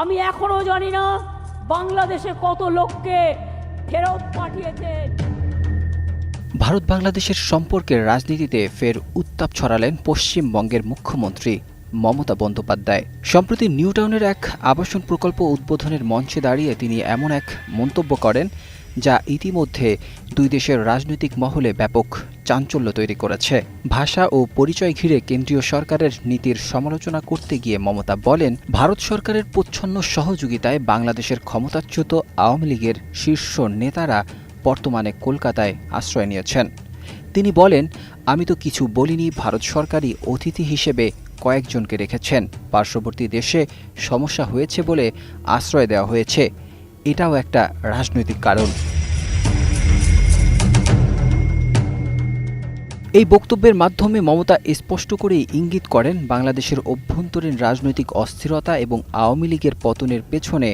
আমি এখনও জানি না বাংলাদেশে কত লোককে ফেরত পাঠিয়েছে। ভারত বাংলাদেশের সম্পর্কের রাজনীতিতে ফের উত্তাপ ছড়ালেন পশ্চিমবঙ্গের মুখ্যমন্ত্রী মমতা বন্দ্যোপাধ্যায়। সম্প্রতি নিউটাউনের এক আবাসন প্রকল্প উদ্বোধনের মঞ্চে দাঁড়িয়ে তিনি এমন এক মন্তব্য করেন, যা ইতিমধ্যে দুই দেশের রাজনৈতিক মহলে ব্যাপক চাঞ্চল্য তৈরি করেছে। ভাষা ও পরিচয় ঘিরে কেন্দ্রীয় সরকারের নীতির সমালোচনা করতে গিয়ে মমতা বলেন, ভারত সরকারের প্রচ্ছন্ন সহযোগিতায় বাংলাদেশের ক্ষমতাচ্যুত আওয়ামী লীগের শীর্ষ নেতারা বর্তমানে কলকাতায় আশ্রয় নিয়েছেন। তিনি বলেন, আমি তো কিছু বলিনি, ভারত সরকারই অতিথি হিসেবে কয়েকজনকে রেখেছেন। পার্শ্ববর্তী দেশে সমস্যা হয়েছে বলে আশ্রয় দেওয়া হয়েছে। এটাও একটা রাজনৈতিক কারণ। এই বক্তব্যের মাধ্যমে মমতা স্পষ্ট করেই ইঙ্গিত করেন বাংলাদেশের অভ্যন্তরীণ রাজনৈতিক অস্থিরতা এবং আওয়ামী লীগের পতনের পেছনে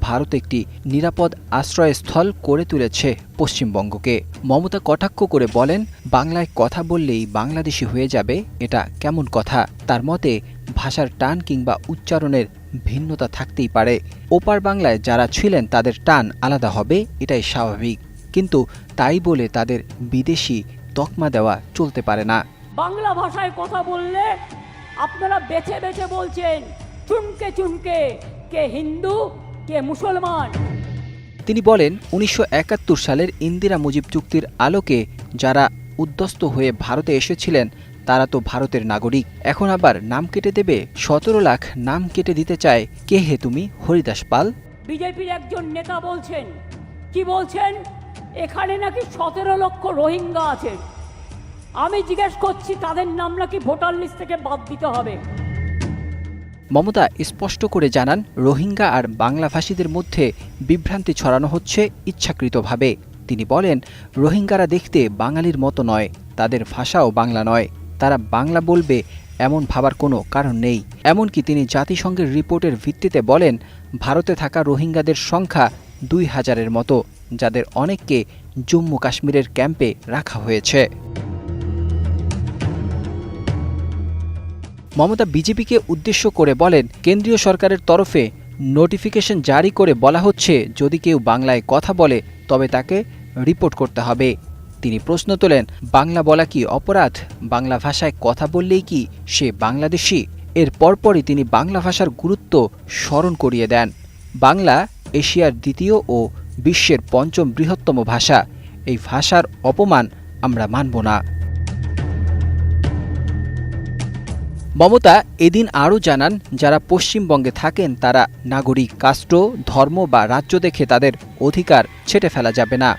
ভারত একটি নিরাপদ আশ্রয়স্থল করে তুলেছে পশ্চিমবঙ্গকে। মমতা কটাক্ষ করে বলেন, বাংলায় কথা বললেই বাংলাদেশি হয়ে যাবে, এটা কেমন কথা? তার মতে, ভাষার টান কিংবা উচ্চারণের ভিন্নতা থাকতেই পারে। ওপার বাংলায় যারা ছিলেন তাদের টান আলাদা হবে, এটাই স্বাভাবিক। কিন্তু তাই বলে তাদের বিদেশি তকমা দেওয়া চলতে পারে না। বাংলা ভাষায় কথা বললে আপনারা বেছে বেছে বলছেন চুনকে চুনকে কে হিন্দু কে মুসলমান। তিনি বলেন উনিশশো একাত্তর সালের ইন্দিরা মুজিব চুক্তির আলোকে যারা উদ্যস্ত হয়ে ভারতে এসেছিলেন তারা তো ভারতের নাগরিক। এখন আবার নাম কেটে দেবে সতেরো লাখ নাম কেটে দিতে চায় কে হে তুমি হরিদাস পাল? বিজেপির একজন নেতা বলছেন কি বলছেন? এখানে নাকি সতেরো লক্ষ রোহিঙ্গা আছে। আমি জিজ্ঞেস করছি, তাদের নাম নাকি ভোটার লিস্ট থেকে বাদ দিতে হবে। মমতা, স্পষ্ট করে জানান, রোহিঙ্গা আর বাংলাভাষীদের মধ্যে বিভ্রান্তি ছড়ানো হচ্ছে ইচ্ছাকৃতভাবে। তিনি বলেন, রোহিঙ্গারা দেখতে বাঙালির মতো নয়, তাদের ভাষাও বাংলা নয়। তারা বাংলা বলবে এমন ভাবার কোনো কারণ নেই। এমনকি তিনি জাতিসংঘের রিপোর্টের ভিত্তিতে বলেন, ভারতে থাকা রোহিঙ্গাদের সংখ্যা দুই হাজারের মতো। যাদের অনেককে জম্মু কাশ্মীরের ক্যাম্পে রাখা হয়েছে। মমতা বিজেপিকে উদ্দেশ্য করে বলেন, কেন্দ্রীয় সরকারের তরফে নোটিফিকেশন জারি করে বলা হচ্ছে, যদি কেউ বাংলায় কথা বলে, তবে তাকে রিপোর্ট করতে হবে। তিনি প্রশ্ন তোলেন, বাংলা বলা কি অপরাধ? বাংলা ভাষায় কথা বললেই কি সে বাংলাদেশি? এর পরপরই তিনি বাংলা ভাষার গুরুত্ব স্মরণ করিয়ে দেন। বাংলা এশিয়ার দ্বিতীয় ও বিশ্বের পঞ্চম বৃহত্তম ভাষা। এই ভাষার অপমান আমরা মানব না। মমতা এদিন আরও জানান, যারা পশ্চিমবঙ্গে থাকেন, তারা নাগরিক, কাস্ট, ধর্ম বা রাজ্য দেখে তাদের অধিকার ছেটে ফেলা যাবে না।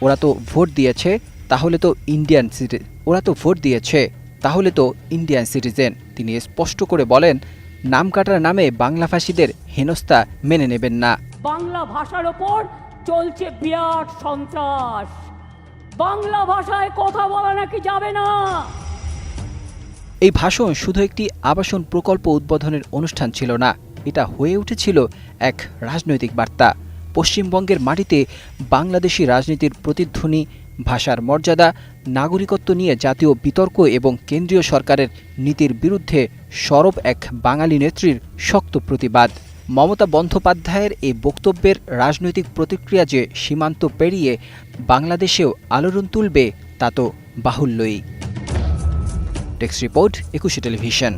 ওরা তো ভোট দিয়েছে, তাহলে তো ইন্ডিয়ান সিটি, ওরা তো ভোট দিয়েছে, তাহলে তো ইন্ডিয়ান সিটিজেন। তিনি স্পষ্ট করে বলেন, নাম কাটার নামে বাংলাভাষীদের হেনস্থা মেনে নেবেন না। বাংলা ভাষার ওপর চলছে বিরাট সন্ত্রাস। বাংলা ভাষায় কথা বলা নাকি যাবে না? এই ভাষণ শুধু একটি আবাসন প্রকল্প উদ্বোধনের অনুষ্ঠান ছিল না, এটা হয়ে উঠেছিল এক রাজনৈতিক বার্তা। পশ্চিমবঙ্গের মাটিতে বাংলাদেশি রাজনীতির প্রতিধ্বনি, ভাষার মর্যাদা, নাগরিকত্ব নিয়ে জাতীয় বিতর্ক এবং কেন্দ্রীয় সরকারের নীতির বিরুদ্ধে সরব এক বাঙালি নেত্রীর শক্ত প্রতিবাদ। মমতা বন্দ্যোপাধ্যায়ের এই বক্তব্যের রাজনৈতিক প্রতিক্রিয়া যে সীমান্ত পেরিয়ে বাংলাদেশেও আলোড়ন তুলবে, তা তো বাহুল্যই। Desk report, Ekushey television.